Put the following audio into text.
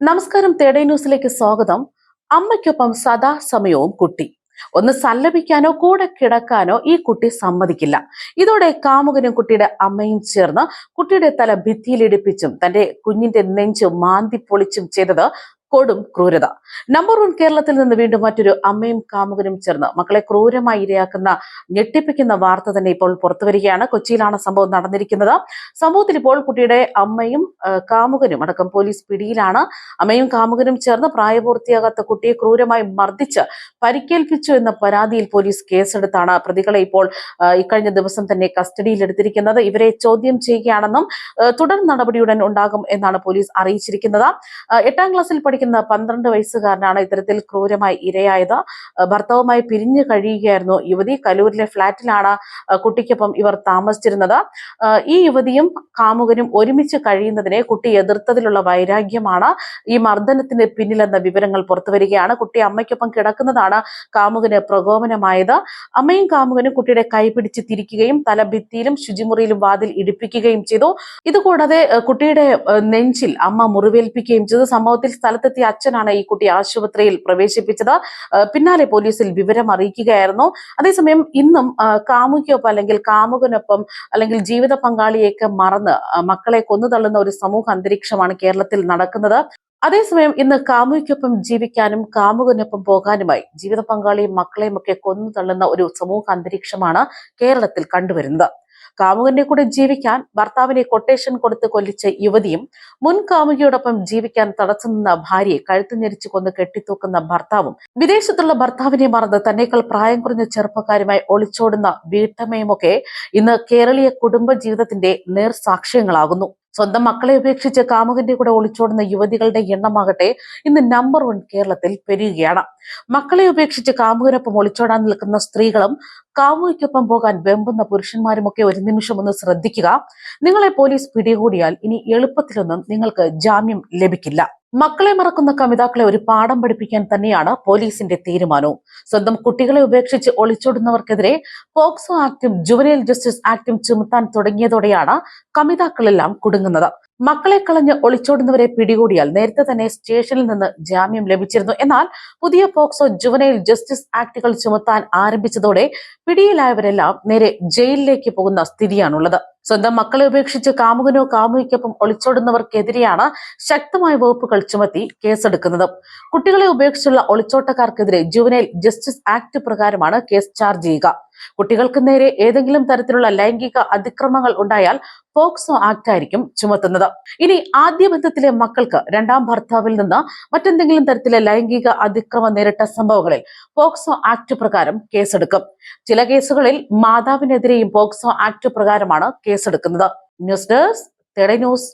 നമസ്കാരം തേടൈ ന്യൂസിലേക്ക് സ്വാഗതം. അമ്മയ്ക്കൊപ്പം സദാസമയവും കുട്ടി. ഒന്ന് സല്ലപിക്കാനോ കൂടെ കിടക്കാനോ ഈ കുട്ടി സമ്മതിക്കില്ല. ഇതോടെ കാമുകനും കുട്ടിയുടെ അമ്മയും ചേർന്ന് കുട്ടിയുടെ തല ഭിത്തിയിലിടിപ്പിച്ചും തന്റെ കുഞ്ഞിന്റെ നെഞ്ച് മാന്തി പൊളിച്ചും ചെയ്തത് കൊടും ക്രൂരത. നമ്പർ വൺ കേരളത്തിൽ നിന്ന് വീണ്ടും മറ്റൊരു അമ്മയും കാമുകനും ചേർന്ന് മക്കളെ ക്രൂരമായി ഇരയാക്കുന്ന ഞെട്ടിപ്പിക്കുന്ന വാർത്ത തന്നെ ഇപ്പോൾ പുറത്തുവരികയാണ് കൊച്ചിയിലാണ് സംഭവം നടന്നിരിക്കുന്നത്. സംഭവത്തിൽ ഇപ്പോൾ കുട്ടിയുടെ അമ്മയും കാമുകനും അടക്കം പോലീസ് പിടിയിലാണ്. അമ്മയും കാമുകനും ചേർന്ന് പ്രായപൂർത്തിയാകാത്ത കുട്ടിയെ ക്രൂരമായി മർദ്ദിച്ച് പരിക്കേൽപ്പിച്ചു എന്ന പരാതിയിൽ പോലീസ് കേസെടുത്താണ് പ്രതികളെ ഇപ്പോൾ ഇക്കഴിഞ്ഞ ദിവസം തന്നെ കസ്റ്റഡിയിലെടുത്തിരിക്കുന്നത് ഇവരെ ചോദ്യം ചെയ്യുകയാണെന്നും തുടർ നടപടിയുടൻ ഉണ്ടാകും എന്നാണ് പോലീസ് അറിയിച്ചിരിക്കുന്നത്. എട്ടാം ക്ലാസ്സിൽ പന്ത്രണ്ട് വയസ്സുകാരനാണ് ഇത്തരത്തിൽ ക്രൂരമായി ഇരയായത്. ഭർത്താവുമായി പിരിഞ്ഞു കഴിയുകയായിരുന്നു. യുവതി കലൂരിലെ ഫ്ളാറ്റിലാണ് കുട്ടിക്കൊപ്പം ഇവർ താമസിച്ചിരുന്നത്. ഈ യുവതിയും കാമുകനും ഒരുമിച്ച് കഴിയുന്നതിനെ കുട്ടി എതിർത്തതിലുള്ള വൈരാഗ്യമാണ്. ഈ മർദ്ദനത്തിന് പിന്നിലെന്ന വിവരങ്ങൾ പുറത്തുവരികയാണ് കുട്ടി അമ്മയ്ക്കൊപ്പം കിടക്കുന്നതാണ് കാമുകന് പ്രകോപനമായത്. അമ്മയും കാമുകനും കുട്ടിയുടെ കൈ പിടിച്ച് തിരിക്കുകയും തല ഭിത്തിയിലും ശുചിമുറിയിലും വാതിൽ ഇടിപ്പിക്കുകയും ചെയ്തു. ഇതുകൂടാതെ കുട്ടിയുടെ നെഞ്ചിൽ അമ്മ മുറിവേൽപ്പിക്കുകയും ചെയ്തു. സംഭവത്തിൽ സ്ഥലത്തെത്തിയ അച്ഛനാണ് ഈ കുട്ടി ആശുപത്രിയിൽ പ്രവേശിപ്പിച്ചത്. പിന്നാലെ പോലീസിൽ വിവരം അറിയിക്കുകയായിരുന്നു. അതേസമയം ഇന്നും കാമുകിയൊപ്പം അല്ലെങ്കിൽ കാമുകനൊപ്പം അല്ലെങ്കിൽ ജീവിത പങ്കാളിയൊക്കെ മറന്ന് മക്കളെ കൊന്നു തള്ളുന്ന ഒരു സമൂഹ അന്തരീക്ഷമാണ് കേരളത്തിൽ നടക്കുന്നത്. അതേസമയം ഇന്ന് കാമുകിക്കൊപ്പം ജീവിക്കാനും കാമുകനൊപ്പം പോകാനുമായി ജീവിത പങ്കാളിയും മക്കളെയും ഒക്കെ കൊന്നു തള്ളുന്ന ഒരു സമൂഹ അന്തരീക്ഷമാണ് കേരളത്തിൽ കണ്ടുവരുന്നത്. കാമുകന്റെ കൂടെ ജീവിക്കാൻ ഭർത്താവിനെ കൊട്ടേഷൻ കൊടുത്ത് കൊല്ലിച്ച യുവതിയും മുൻ കാമുകിയോടൊപ്പം ജീവിക്കാൻ തടസ്സം നിന്ന ഭാര്യയെ കഴുത്തു ഞെരിച്ചു കൊന്ന് കെട്ടിത്തൂക്കുന്ന ഭർത്താവും വിദേശത്തുള്ള ഭർത്താവിനെ മറന്ന് തന്നേക്കാൾ പ്രായം കുറഞ്ഞ ചെറുപ്പക്കാരുമായി ഒളിച്ചോടുന്ന വീട്ടമ്മയുമൊക്കെ ഇന്ന് കേരളീയ കുടുംബ ജീവിതത്തിന്റെ നേർസാക്ഷ്യങ്ങളാകുന്നു. സ്വന്തം മക്കളെ ഉപേക്ഷിച്ച് കാമുകന്റെ കൂടെ ഒളിച്ചോടുന്ന യുവതികളുടെ എണ്ണമാകട്ടെ ഇന്ന് നമ്പർ വൺ കേരളത്തിൽ പെരുകയാണ്. മക്കളെ ഉപേക്ഷിച്ച് കാമുകനൊപ്പം ഒളിച്ചോടാൻ നിൽക്കുന്ന സ്ത്രീകളും കാമുകയ്ക്കൊപ്പം പോകാൻ വെമ്പുന്ന പുരുഷന്മാരുമൊക്കെ ഒരു നിമിഷം ഒന്ന് ശ്രദ്ധിക്കുക. നിങ്ങളെ പോലീസ് പിടികൂടിയാൽ ഇനി എളുപ്പത്തിലൊന്നും നിങ്ങൾക്ക് ജാമ്യം ലഭിക്കില്ല. മക്കളെ മറക്കുന്ന കമിതാക്കളെ ഒരു പാഠം പഠിപ്പിക്കാൻ തന്നെയാണ് പോലീസിന്റെ തീരുമാനവും. സ്വന്തം കുട്ടികളെ ഉപേക്ഷിച്ച് ഒളിച്ചോടുന്നവർക്കെതിരെ പോക്സോ ആക്ടും ജുവനൈൽ ജസ്റ്റിസ് ആക്ടും ചുമത്താൻ തുടങ്ങിയതോടെയാണ് കമിതാക്കളെല്ലാം കുടുങ്ങുന്നത്. മക്കളെ കളഞ്ഞ് ഒളിച്ചോടുന്നവരെ പിടികൂടിയാൽ നേരത്തെ തന്നെ സ്റ്റേഷനിൽ നിന്ന് ജാമ്യം ലഭിച്ചിരുന്നു. എന്നാൽ പുതിയ പോക്സോ ജുവനൈൽ ജസ്റ്റിസ് ആക്ടുകൾ ചുമത്താൻ ആരംഭിച്ചതോടെ പിടിയിലായവരെല്ലാം നേരെ ജയിലിലേക്ക് പോകുന്ന സ്ഥിതിയാണുള്ളത്. സ്വന്തം മക്കളെ ഉപേക്ഷിച്ച് കാമുകനോ കാമുകിക്കൊപ്പം ഒളിച്ചോടുന്നവർക്കെതിരെയാണ് ശക്തമായ വകുപ്പുകൾ ചുമത്തി കേസെടുക്കുന്നത്. കുട്ടികളെ ഉപേക്ഷിച്ചുള്ള ഒളിച്ചോട്ടക്കാർക്കെതിരെ ജുവനൈൽ ജസ്റ്റിസ് ആക്ട് പ്രകാരമാണ് കേസ് ചാർജ് ചെയ്യുക. കുട്ടികൾക്ക് നേരെ ഏതെങ്കിലും തരത്തിലുള്ള ലൈംഗിക അതിക്രമങ്ങൾ ഉണ്ടായാൽ പോക്സോ ആക്ട് ആയിരിക്കും ചുമത്തുന്നത്. ഇനി ആദ്യ ബന്ധത്തിലെ മക്കൾക്ക് രണ്ടാം ഭർത്താവിൽ നിന്ന് മറ്റെന്തെങ്കിലും തരത്തിലെ ലൈംഗിക അതിക്രമം നേരിട്ട സംഭവങ്ങളിൽ പോക്സോ ആക്ട് പ്രകാരം കേസെടുക്കും. ചില കേസുകളിൽ മാതാവിനെതിരെയും പോക്സോ ആക്ട് പ്രകാരമാണ് കേസെടുക്കുന്നത്. ന്യൂസ് ഡെസ്ക് തെളി ന്യൂസ്.